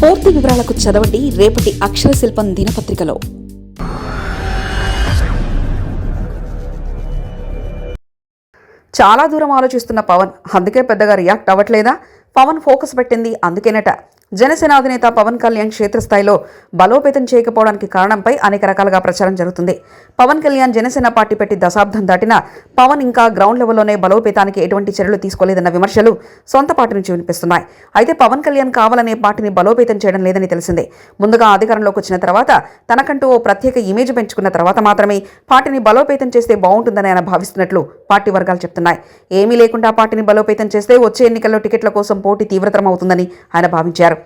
పూర్తి వివరాలకు చదవండి రేపటి అక్షర శిల్పం దినపత్రికలో. చాలా దూరం ఆలోచిస్తున్న పవన్ అందుకే పెద్దగా రియాక్ట్ అవ్వట్లేదా? పవన్ ఫోకస్ పెట్టింది అందుకేనట. జనసేన అధినేత పవన్ కళ్యాణ్ క్షేత్రస్థాయిలో బలోపేతం చేయకపోవడానికి కారణంపై అనేక రకాలుగా ప్రచారం జరుగుతుంది. పవన్ కళ్యాణ్ జనసేన పార్టీ పెట్టి దశాబ్దం దాటినా పవన్ ఇంకా గ్రౌండ్ లెవెల్లోనే బలోపేతానికి ఎటువంటి చర్యలు తీసుకోలేదన్న విమర్శలు సొంత పార్టీ నుంచి వినిపిస్తున్నాయి. అయితే పవన్ కళ్యాణ్ కావాలనే పార్టీని బలోపేతం చేయడం లేదని తెలిసిందే. ముందుగా అధికారంలోకి వచ్చిన తర్వాత తనకంటూ ఓ ప్రత్యేక ఇమేజ్ పెంచుకున్న తర్వాత మాత్రమే పార్టీని బలోపేతం చేస్తే బాగుంటుందని ఆయన భావిస్తున్నట్లు పార్టీ వర్గాలు చెప్తున్నాయి. ఏమీ లేకుండా పార్టీని బలోపేతం చేస్తే వచ్చే ఎన్నికల్లో టికెట్ల కోసం పోటీ తీవ్రతరం అవుతుందని ఆయన భావించారు.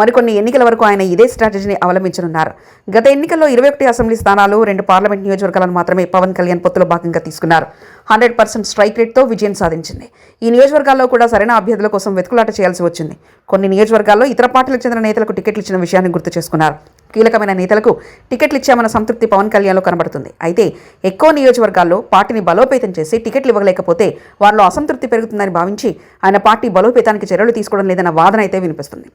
మరికొన్ని ఎన్నికల వరకు ఆయన ఇదే స్ట్రాటజీని అవలంబించనున్నారు. గత ఎన్నికల్లో ఇరవై ఒకటి అసెంబ్లీ స్థానాలు రెండు పార్లమెంట్ నియోజకవర్గాలను మాత్రమే పవన్ కళ్యాణ్ పొత్తులో భాగంగా తీసుకున్నారు. హండ్రెడ్ పర్సెంట్ స్ట్రైక్ రేట్తో విజయం సాధించింది. ఈ నియోజకవర్గాల్లో కూడా సరైన అభ్యర్థుల కోసం వెతుకులాట చేయాల్సి వచ్చింది. కొన్ని నియోజకవర్గాల్లో ఇతర పార్టీలకు చెందిన నేతలకు టికెట్లు ఇచ్చిన విషయాన్ని గుర్తు చేసుకున్నారు. కీలకమైన నేతలకు టికెట్లు ఇచ్చామన్న సంతృప్తి పవన్ కళ్యాణ్లో కనబడుతుంది. అయితే ఎక్కువ నియోజకవర్గాల్లో పార్టీని బలోపేతం చేసి టికెట్లు ఇవ్వలేకపోతే వారిలో అసంతృప్తి పెరుగుతుందని భావించి ఆయన పార్టీ బలోపేతానికి చర్యలు తీసుకోవడం లేదన్న వాదన అయితే వినిపిస్తుంది.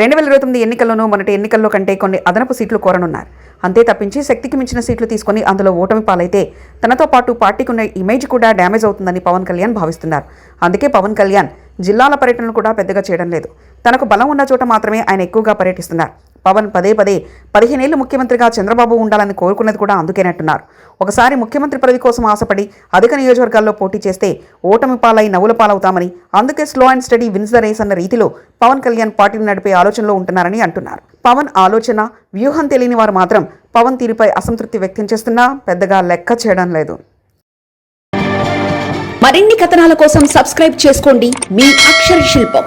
రెండు వేల ఇరవై తొమ్మిది ఎన్నికల్లోనూ మొన్నటి ఎన్నికల్లో కంటే కొన్ని అదనపు సీట్లు కోరనున్నారు. అంతే తప్పించి శక్తికి మించిన సీట్లు తీసుకొని అందులో ఓటమి పాలైతే తనతో పాటు పార్టీకి ఉన్న ఇమేజ్ కూడా డ్యామేజ్ అవుతుందని పవన్ కళ్యాణ్ భావిస్తున్నారు. అందుకే పవన్ కళ్యాణ్ జిల్లాల పర్యటనలు కూడా పెద్దగా చేయడం లేదు. తనకు బలం ఉన్న చోట మాత్రమే ఆయన ఎక్కువగా పర్యటిస్తున్నారు. పవన్ పదే పదే పదిహేనేళ్ళు ముఖ్యమంత్రిగా చంద్రబాబు ఉండాలని కోరుకున్నది కూడా అందుకేనట్టున్నారు ఒకసారి ముఖ్యమంత్రి పదవి కోసం ఆశపడి అధిక నియోజకవర్గాల్లో పోటీ చేస్తే ఓటమి పాలై నవ్వుల పాలవుతామని అందుకే slow and steady wins the race అన్న రీతిలో పవన్ కళ్యాణ్ పార్టీని నడిపే ఆలోచనలో ఉంటున్నారని అంటున్నారు. పవన్ ఆలోచన వ్యూహం తెలియని వారు మాత్రం పవన్ తీరుపై అసంతృప్తి వ్యక్తం చేస్తున్నా పెద్దగా లెక్క చేయడం లేదు. మరిన్ని కథనాల కోసం సబ్స్క్రైబ్ చేసుకోండి. మీ అక్షర శిల్పం.